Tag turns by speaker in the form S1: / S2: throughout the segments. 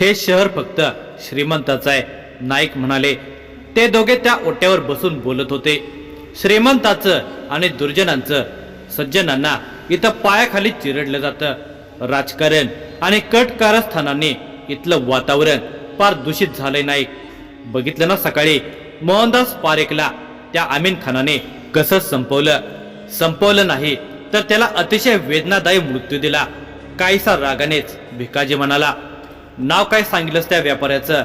S1: हे शहर फक्त श्रीमंताचं आहे. नाईक म्हणाले ते दोघे त्या ओट्यावर बसून बोलत होते. श्रीमंताचं आणि दुर्जनांचं सज्जनांना इथं पायाखाली चिरडलं जातं. राजकारण आणि कट कारस्थानांनी इथलं वातावरण फार दूषित झालंय नाईक बघितलं ना सकाळी? मोहनदास पारेखला त्या आमीन खानाने कसं संपवलं? संपवलं नाही तर त्याला अतिशय वेदनादायी मृत्यू दिला. काहीसा रागानेच भिकाजी म्हणाला नाव काय सांगितलंस त्या व्यापाऱ्याचं?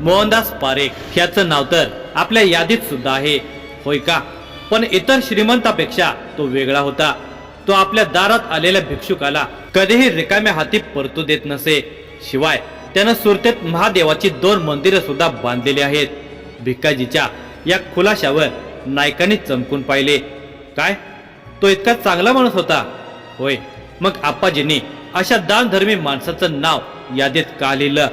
S1: मोहनदास पारेख ह्याचं नाव तर आपल्या यादीत सुद्धा आहे. होय का? पण इतर श्रीमंतापेक्षा तो वेगळा होता. तो आपल्या दारात आलेल्या भिक्षुकाला कधीही रिकाम्या हाती परतू देत नसे. शिवाय त्यानं सुरतेत महादेवाची दोन मंदिरं सुद्धा बांधलेली आहेत. भिक्काजीच्या या खुलाशावर नायकांनी चमकून पाहिले. काय? तो इतका चांगला माणूस होता? होय. मग आप्पाजींनी अशा दानधर्मी माणसाचं नाव यादीत का लिहिलं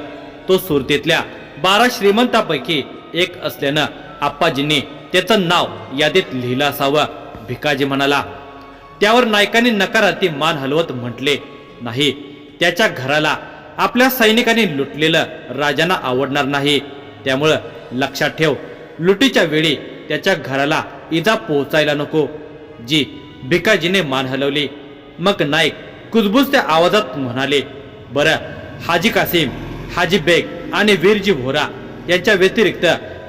S1: तो सुरतेतल्या बारा श्रीमंतापैकी एक असल्यानं आप्पाजींनी त्याचं नाव यादीत लिहिलं असावं. भिकाजी म्हणाला त्यावर नायकांनी नकारार्थी मान हलवत म्हटले नाही. त्याच्या घराला आपल्या सैनिकांनी लुटलेलं राजांना आवडणार नाही. त्यामुळं लक्षात ठेव लुटीच्या वेळी त्याच्या घराला इजा पोहोचायला नको. जी भिकाजीने मान हलवली मग नाईक कुजबुजत्या आवाजात म्हणाले बरं हाजी कासिम हाजी बेग आणि वीरजी व्होरा यांच्या व्यतिरिक्त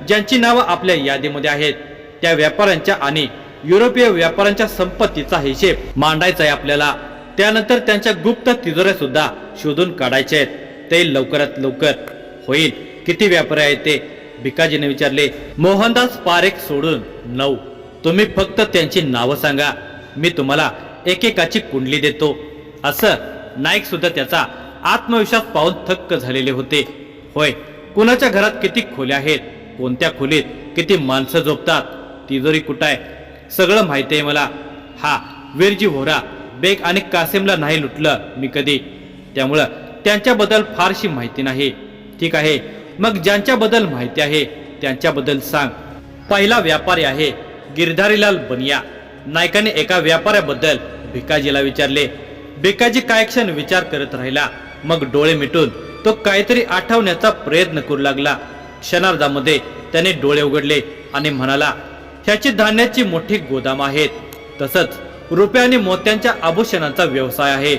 S1: ज्यांची नावं आपल्या यादीमध्ये आहेत त्या व्यापाऱ्यांच्या आणि युरोपीय व्यापाऱ्यांच्या संपत्तीचा हिशेब मांडायचा आहे आपल्याला. त्यानंतर त्यांच्या गुप्त तिजोऱ्या सुद्धा शोधून काढायचे आहेत. ते लवकरात लवकर होईल. किती व्यापारी आहेत ते? भिकाजीने विचारले. मोहनदास पारेख सोडून नऊ. तुम्ही फक्त त्यांची नावं सांगा. मी तुम्हाला एकेकाची कुंडली देतो. असं नाईक सुद्धा त्याचा आत्मविश्वास पाहून थक्क झालेले होते. होय कुणाच्या घरात किती खोल्या आहेत कोणत्या खोलीत किती माणसं झोपतात तिजोरी कुठं आहे सगळं माहिती आहे मला. हा वीरजी व्होरा बेग आणि कासिमला नाही लुटलं मी कधी. त्यामुळं त्यांच्याबद्दल फारशी माहिती नाही. ठीक आहे मग ज्यांच्याबद्दल माहिती आहे त्यांच्याबद्दल सांग. पहिला व्यापारी आहे गिरधारीलाल बनिया. नायकाने एका व्यापाऱ्याबद्दल भिकाजीला विचारले. भिकाजी काय क्षण विचार करत राहिला? मग डोळे मिटून तो काहीतरी आठवण्याचा प्रयत्न करू लागला. क्षणार्धामध्ये त्याने डोळे उघडले आणि म्हणाला ह्याची धान्याची मोठी गोदाम आहेत. तसंच रुपया आणि मोत्यांच्या आभूषणांचा व्यवसाय आहे.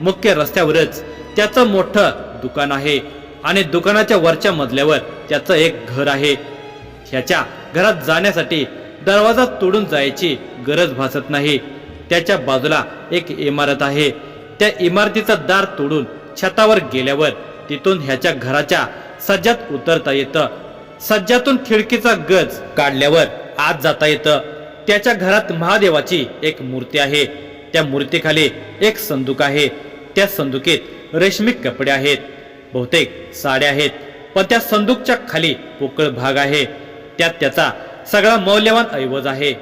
S1: मुख्य रस्त्यावरच त्याचं मोठं दुकान आहे आणि दुकानाच्या वरच्या मजल्यावर त्याचं एक घर आहे. ह्याच्या घरात जाण्यासाठी दरवाजा तोडून जायची गरज भासत नाही. त्याच्या बाजूला एक इमारत आहे. त्या इमारतीचं दार तोडून छतावर गेल्यावर तिथून ह्याच्या घराच्या सज्जात उतरता येतं. सज्जातून खिडकीचा गज काढल्यावर आत जाता येतं. त्याच्या घरात महादेवाची एक मूर्ती आहे. त्या मूर्तीखाली एक संदूक आहे. त्या संदुकीत रेशमी कपडे आहेत. बहुतेक साड्या आहेत. पण त्या संदूकच्या खाली पोकळ भाग आहे. त्यात त्याचा सगळा मौल्यवान ऐवज आहे.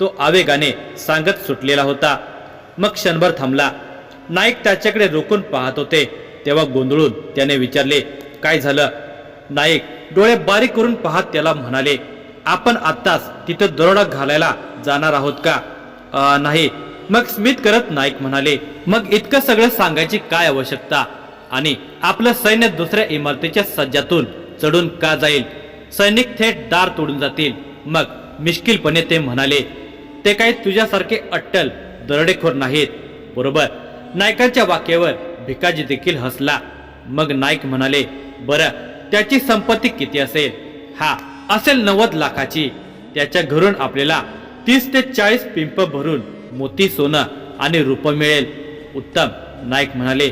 S1: तो आवेगाने सांगत सुटलेला होता. मग क्षणभर थांबला. नाईक त्याच्याकडे रोखून पाहत होते. तेव्हा गोंधळून त्याने विचारले काय झालं? नाईक डोळे बारीक करून पाहत त्याला म्हणाले आपण आत्ताच तिथं दरोडा घालायला जाणार आहोत का? नाही. मग स्मित करत नाईक म्हणाले मग इतकं सगळं सांगायची काय आवश्यकता? आणि आपलं सैन्य दुसऱ्या इमारतीच्या सज्जातून चढून का जाईल? सैनिक थेट दार तोडून जातील. मग मिश्किलपणे ते म्हणाले ते काही तुझ्यासारखे अट्टल दरोडेखोर नाहीत. बरोबर. नायकांच्या वाक्यावर भिकाजी देखील हसला. मग नाईक म्हणाले बरं त्याची संपत्ती किती असेल? हा असेल नव्वद लाखाची. त्याच्या घरून आपल्याला तीस ते चाळीस पिंप भरून मोती सोनं आणि रुपं मिळेल. उत्तम नाईक म्हणाले.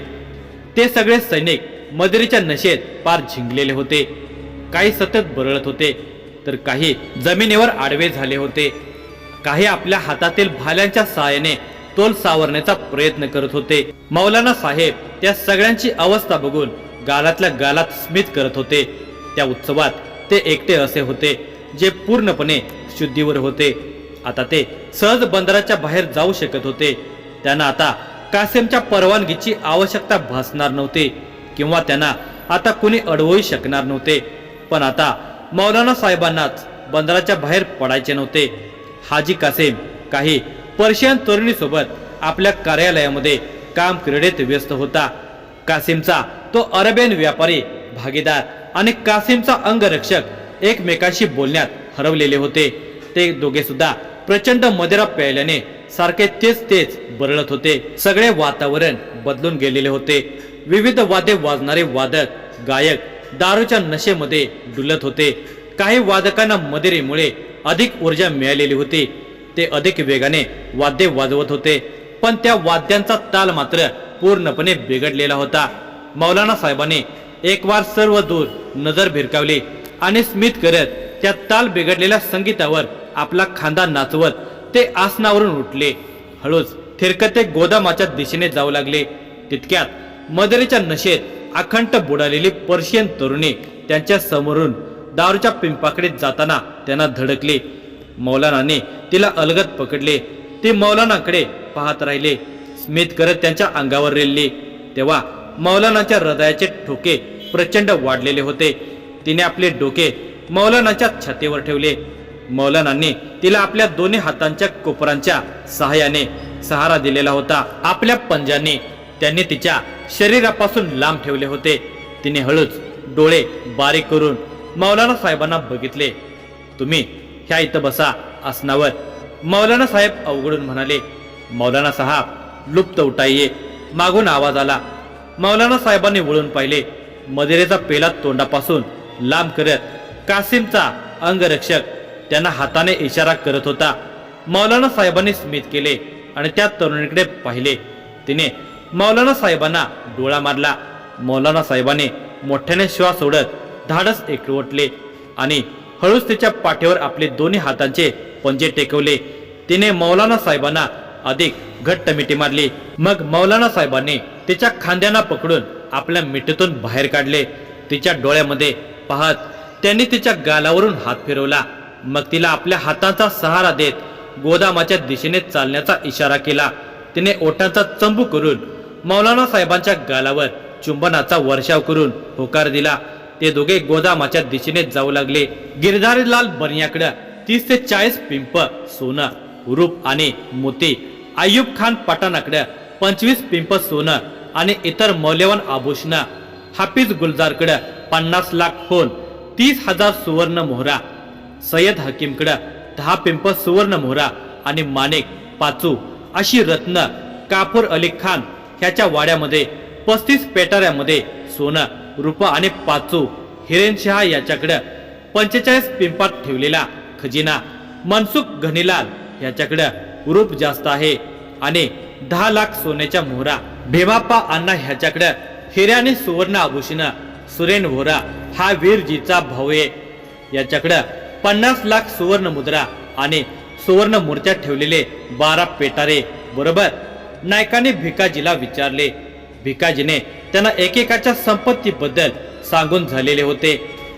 S1: ते सगळे सैनिक मदिरेच्या नशेत पार झिंगलेले होते. काही सतत बरळत होते तर काही जमिनीवर आडवे झाले होते. काही आपल्या हातातील भाल्यांच्या सहाय्याने तोल सावरण्याचा प्रयत्न करत होते. मौलाना साहेब त्या सगळ्यांची अवस्था बघून गालातल्या गालात स्मित करत होते. त्या उत्सवात ते एकटे असे होते जे पूर्णपणे शुद्धीवर होते. आता ते सहज बंदराच्या बाहेर जाऊ शकत होते. त्यांना आता कासेमच्या परवानगीची आवश्यकता भासणार नव्हती किंवा त्यांना आता कुणी अडवूही शकणार नव्हते. पण आता मौलाना साहेबांनाच बंदराच्या बाहेर पडायचे नव्हते. हाजी कासेम काही पर्शियन तरुणीसोबत आपल्या कार्यालयामध्ये काम क्रीडेत व्यस्त होता. कासिमचा तो अरेबियन व्यापारी भागीदार आणि कासिमचा अंगरक्षक एकमेकांशी बोलण्यात हरवलेले होते. ते दोघे सुद्धा प्रचंड मदिरा प्यायल्याने सारखे तेच तेच बरळत होते. सगळे वातावरण बदलून गेलेले होते. विविध वाद्य वाजणारे वादक गायक दारूच्या नशेमध्ये डुलत होते. काही वादकांना मदिरेमुळे अधिक ऊर्जा मिळालेली होती. ते अधिक वेगाने वाद्य वाजवत होते. पण त्या वाद्यांचा ताल मात्र पूर्णपणे बिघडलेला होता. मौलाना साहेबांनी एक वार सर्व दूर नजर भिरकावली आणि स्मित करत त्या ताल बिघडलेल्या संगीतावर आपला खांदा नाचवत ते आसनावरून उठले. हळूच थिरकते गोदामाच्या दिशेने जाऊ लागले. तितक्यात मदरीच्या नशेत अखंड बुडालेली पर्शियन तरुणी त्यांच्या समोरून दारूच्या पिंपाकडे जाताना त्यांना धडकले. मौलानाने तिला अलगत पकडले. ते मौलानाकडे पाहत राहिले. स्मित करत त्यांच्या अंगावर रेलली. तेव्हा मौलानाच्या हृदयाचे ठोके प्रचंड वाढलेले होते. तिने आपले डोके मौलानाच्या छातीवर ठेवले. मौलानांनी तिला आपल्या दोन्ही हातांच्या कोपरांच्या सहाय्याने सहारा दिलेला होता. आपल्या पंजाने त्यांनी तिच्या शरीरापासून लांब ठेवले होते. तिने हळूच डोळे बारीक करून मौलाना साहेबांना बघितले. तुम्ही ह्या इथं बसा. आसनावर मौलाना साहेब अवघडून म्हणाले मौलाना साहेब लुप्त उठाये मागून आवाज आला. मौलाना साहेबांनी वळून पाहिले मदिरेचा पेला तोंडापासून लांब करत कासिमचा अंगरक्षक त्यांना हाताने इशारा करत होता. मौलाना साहेबांनी स्मित केले आणि त्या तरुणीकडे पाहिले. तिने मौलाना साहेबांना डोळा मारला. मौलाना साहेबांनी मोठ्याने श्वास सोडत धाडस एकवटले आणि हळूच तिच्या पाठीवर आपले दोन्ही हातांचे पंजे टेकवले. तिने मौलाना साहेबांना अधिक घट्ट मिठी मारली. मग मौलाना साहेबांनी तिच्या खांद्यांना पकडून आपल्या मिठीतून बाहेर काढले. तिच्या डोळ्यामध्ये पाहत त्यांनी तिच्या गालावरून हात फिरवला. मग तिला आपल्या हाताचा सहारा देत गोदामाच्या दिशेने चालण्याचा इशारा केला. तिने ओठांचा चंबू करून मौलाना साहेबांच्या गालावर चुंबनाचा वर्षाव करून होकार दिला. ते दोघे गोदामाच्या दिशेने जाऊ लागले. गिरधारीलाल बनियाकडे तीस ते चाळीस पिंप सोनं रूप आणि मोती आयुब खान पठाणाकडे पंचवीस पिंप सोनं आणि इतर मौल्यवान आभूषण हाफिज गुलजारकडे पन्नास लाख फोन तीस हजार सुवर्ण मोहरा सय्यद हकीमकडे दहा पिंप सुवर्ण मोहरा आणि माणिक पाचू अशी रत्न काफूर अली खान ह्याच्या वाड्यामध्ये पस्तीस पेटाऱ्यामध्ये सोनं रुप आणि पाचू हिरेनशहा याच्याकडे पंचेचाळीस पिंपात ठेवलेला खजिना. मनसुख घनीलाल याच्याकडं रूप जास्त आहे. आणि दहा लाख सोन्याच्या मोहरा. भीमाप्पा अण्णा ह्याच्याकडे हिरे आणि सुवर्ण आभूषण. सुरेन व्होरा हा वीरजीचा भाऊ आहे. याच्याकडे पन्नास लाख सुवर्ण मुद्रा आणि सुवर्ण मूर्त्या ठेवलेले बारा पेटारे. बरोबर? नायकाने भिकाजीला विचारले. भिकाजीने त्यांना एकेकाच्या संपत्तीबद्दल सांगून झालेले होते.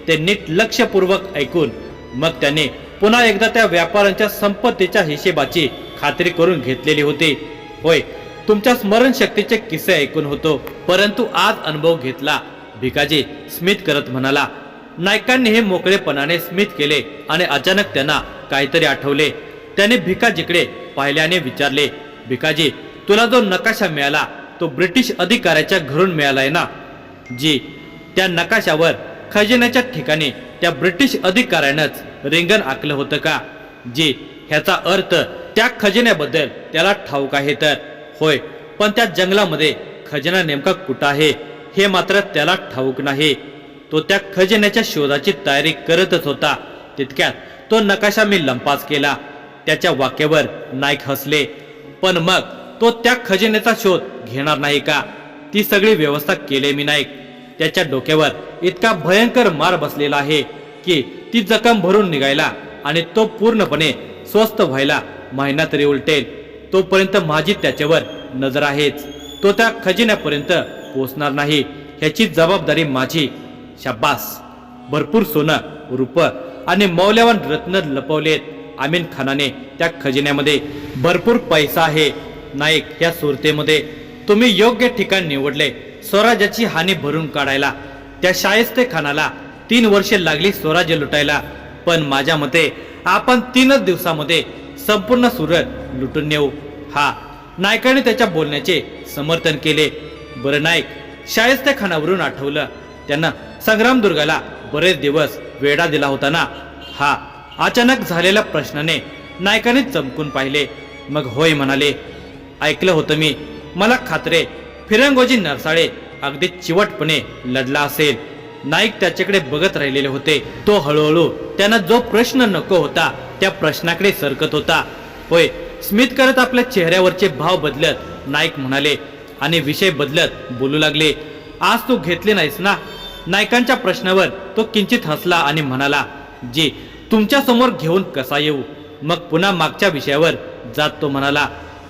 S1: ते नीट लक्षपूर्वक ऐकून मग त्याने पुन्हा एकदा त्या व्यापाऱ्यांच्या संपत्तीच्या हिशेबाची खात्री करून घेतलेली होती. होय तुमच्या स्मरणशक्तीचे किस्से ऐकून होतो. परंतु आज अनुभव घेतला भिकाजी स्मित करत म्हणाला नायकांनी हे मोकळेपणाने स्मित केले आणि अचानक त्यांना काहीतरी आठवले. त्याने भिकाजीकडे पाहिल्याने विचारले भिकाजी तुला जो नकाशा मिळाला तो ब्रिटिश अधिकाऱ्याच्या घरून मिळालाय ना. जी त्या नकाशावर खजिन्याच्या ठिकाणी त्या ब्रिटिश अधिकाऱ्यानंच रिंगण आखलं होतं का? जी ह्याचा अर्थ त्या खजिन्याबद्दल त्याला ठाऊक आहे तर. होय पण त्या जंगलामध्ये खजिना नेमका कुठं आहे हे मात्र त्याला ठाऊक नाही. तो त्या खजिन्याच्या शोधाची तयारी करतच होता. तितक्यात तो नकाशा मी लंपास केला. त्याच्या वाक्यावर नाईक हसले. पण मग तो त्या खजिन्याचा शोध घेणार नाही का? ती सगळी व्यवस्था केले मी नाईक त्याच्या डोक्यावर इतका भयंकर मार बसलेला आहे की ती जखम भरून निघायला आणि तो पूर्णपणे स्वस्थ व्हायला महिना तरी उलटेल तोपर्यंत माझी त्याच्यावर नजर आहेच. तो त्या खजिन्यापर्यंत पोचणार नाही. ह्याची जबाबदारी माझी. शाबास. भरपूर सोनं रूप आणि मौल्यवान रत्न लपवलेत. आमीन खानाने त्या खजिन्यामध्ये भरपूर पैसा आहे. नाईक या सुरतेमध्ये तुम्ही योग्य ठिकाण निवडले. स्वराज्याची हानी भरून काढायला. त्या शायस्ते खानाला तीन वर्षे लागली स्वराज्य लुटायला. पण माझ्या मते आपण तीनच दिवसामध्ये संपूर्ण सुरत लुटून नेऊ. हा नायकाने त्याच्या बोलण्याचे समर्थन केले. बरं नाईक शायस्ते खानावरून आठवलं. त्यांना संग्रामदुर्गाला बरेच दिवस वेढा दिला होता ना? हा अचानक झालेल्या प्रश्नाने नायकाने चमकून पाहिले. मग होय म्हणाले ऐकलं होतं मी. मला खात्रे फिरंगोजी नरसाळे अगदी चिवटपणे लढला असेल. नाईक त्याच्याकडे बघत राहिलेले होते. तो हळूहळू त्यांना जो प्रश्न नको होता त्या प्रश्नाकडे सरकत होता. होय स्मित करत आपल्या चेहऱ्यावरचे भाव बदलत नाईक म्हणाले आणि विषय बदलत बोलू लागले. आज तू घेतले नाहीस ना? नायकांच्या प्रश्नावर तो किंचित हसला आणि म्हणाला जी तुमच्यासमोर घेऊन कसा येऊ? मग पुन्हा मागच्या विषयावर जात तो म्हणाला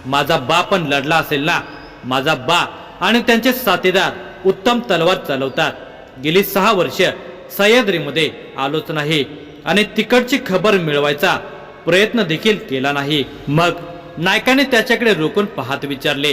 S1: माझा बा पण लढला असेल ना? माझा बा आणि त्यांचे साथीदार उत्तम तलवार चालवतात. गेली सहा वर्ष सह्याद्रीमध्ये आलोच नाही आणि तिकडची खबर मिळवायचा प्रयत्न देखील केला नाही. मग नायकाने त्याच्याकडे रोखून पाहत विचारले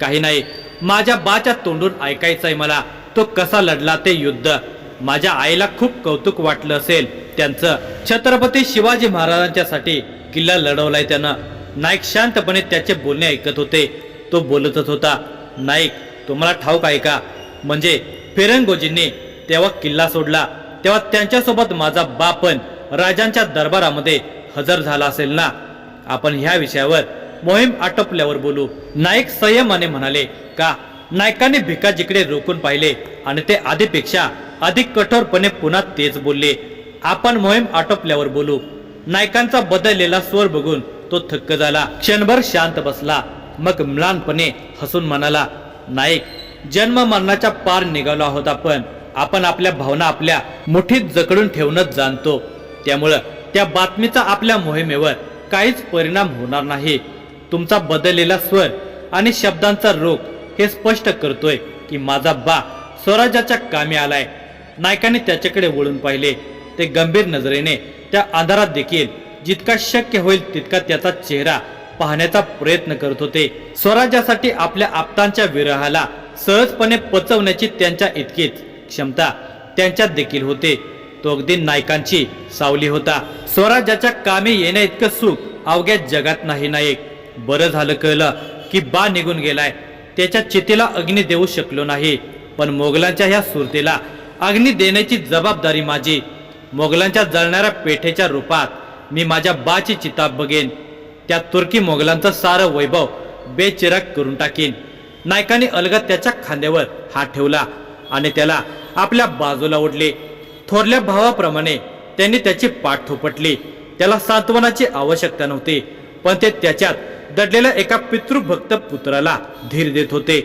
S1: काही नाही माझ्या बाच्या तोंडून ऐकायचंय मला तो कसा लढला ते युद्ध. माझ्या आईला खूप कौतुक वाटलं असेल. त्यांचं छत्रपती शिवाजी महाराजांच्यासाठी किल्ला लढवलाय त्यानं. नाईक शांतपणे त्याचे बोलणे ऐकत होते. तो बोलतच होता नाईक तुम्हाला ठाऊक आहे का? म्हणजे फिरंगोजींनी तेव्हा किल्ला सोडला. तेव्हा त्यांच्यासोबत माझा बापन राजांच्या दरबारामध्ये हजर झाला असेल ना? आपण ह्या विषयावर मोहीम आटोपल्यावर बोलू. नाईक संयमाने म्हणाले का? नायकाने भिकाजीकडे रोखून पाहिले आणि ते आधीपेक्षा अधिक कठोरपणे पुन्हा तेच बोलले. आपण मोहीम आटोपल्यावर बोलू. नायकांचा बदललेला स्वर बघून तो थक्क झाला. क्षणभर शांत बसला. मग म्लानपणे हसून म्हणाला नाईक जन्म मरणाच्या पार निघालो आहोत आपण आपण आपल्या भावना आपल्या मुठीत जकडून ठेवूनच जाणतो. त्यामुळं त्या बातमीचा आपल्या मोहिमेवर काहीच परिणाम होणार नाही. तुमचा बदललेला स्वर आणि शब्दांचा रोग हे स्पष्ट करतोय की माझा बा स्वराज्याच्या कामी आलाय. नायकाने त्याच्याकडे वळून पाहिले. ते गंभीर नजरेने त्या आधारात देखील जितका शक्य होईल तितका त्याचा चेहरा पाहण्याचा प्रयत्न करत होते. स्वराज्यासाठी आपल्या आप्तांच्या विरहाला सहजपणे पचवण्याची त्यांच्या इतकीच क्षमता त्यांच्यात देखील होते. तो अगदी नायकांची सावली होता. स्वराज्याच्या कामे येण्या इतकं सुख अवघ्या जगात नाही नायक बरं झालं कळलं की बा निघून गेलाय. त्याच्या चितेला अग्नी देऊ शकलो नाही. पण मोगलांच्या ह्या सुरतेला अग्नी देण्याची जबाबदारी माझी. मोगलांच्या जळणाऱ्या पेठेच्या रूपात मी माझ्या बाची चिता बघेन. त्या तुर्की मोगलांचं सारं वैभव बेचिराग करून टाकेन. नायकाने अलगत त्याच्या खांद्यावर हात ठेवला आणि त्याला आपल्या बाजूला ओढले. थोरल्या भावाप्रमाणे त्यांनी त्याची पाठ थोपटली. त्याला सांत्वनाची आवश्यकता नव्हती पण ते त्याच्यात दडलेल्या एका पितृभक्त पुत्राला धीर देत होते.